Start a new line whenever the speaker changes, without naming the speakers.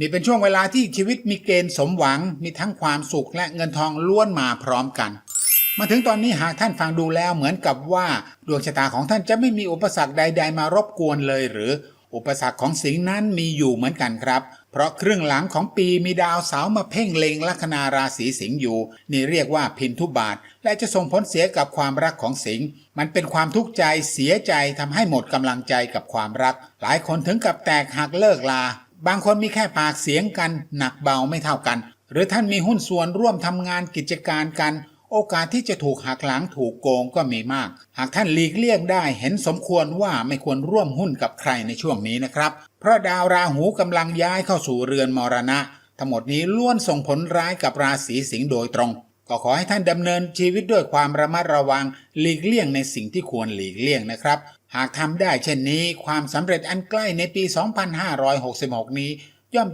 นี่เป็นช่วงเวลาที่ชีวิตมีเกณฑ์สมหวัง มีทั้งความสุขและเงินทองล้วนมาพร้อมกัน มาถึงตอนนี้หากท่านฟังดูแล้วเหมือนกับว่าดวงชะตาของท่านจะไม่มีอุปสรรคใด ๆ มารบกวนเลย หรืออุปสรรคของสิงห์นั้นมีอยู่เหมือนกันครับ เพราะครึ่งหลังของปีมีดาวเสาร์มาเพ่งเลงลัคนาราศีสิงห์อยู่ นี่เรียกว่าพินทุบาท และจะส่งผลเสียกับความรักของสิงห์มันเป็นความทุกข์ใจเสียใจทำให้หมดกำลังใจกับความรัก หลายคนถึงกับแตกหักเลิกลา บางคนมีแค่ปากเสียงกัน หนักเบาไม่เท่ากัน หรือท่านมีหุ้นส่วนร่วมทำงานกิจการกัน โอกาสที่จะถูกหักหลังถูกโกงก็มีมาก หากท่านหลีกเลี่ยงได้เห็นสมควรว่าไม่ควรร่วมหุ้นกับใครในช่วงนี้นะครับ เพราะดาวราหูกำลังย้ายเข้าสู่เรือนมรณะ ทั้งหมดนี้ล้วนส่งผลร้ายกับราศีสิงห์โดยตรง ก็ขอให้ท่านดำเนินชีวิตด้วยความระมัดระวังหลีกเลี่ยงในสิ่งที่ควรหลีกเลี่ยงนะครับ หากทำได้เช่นนี้ ความสำเร็จอันใกล้ในปี 2566 นี้ย่อมจะ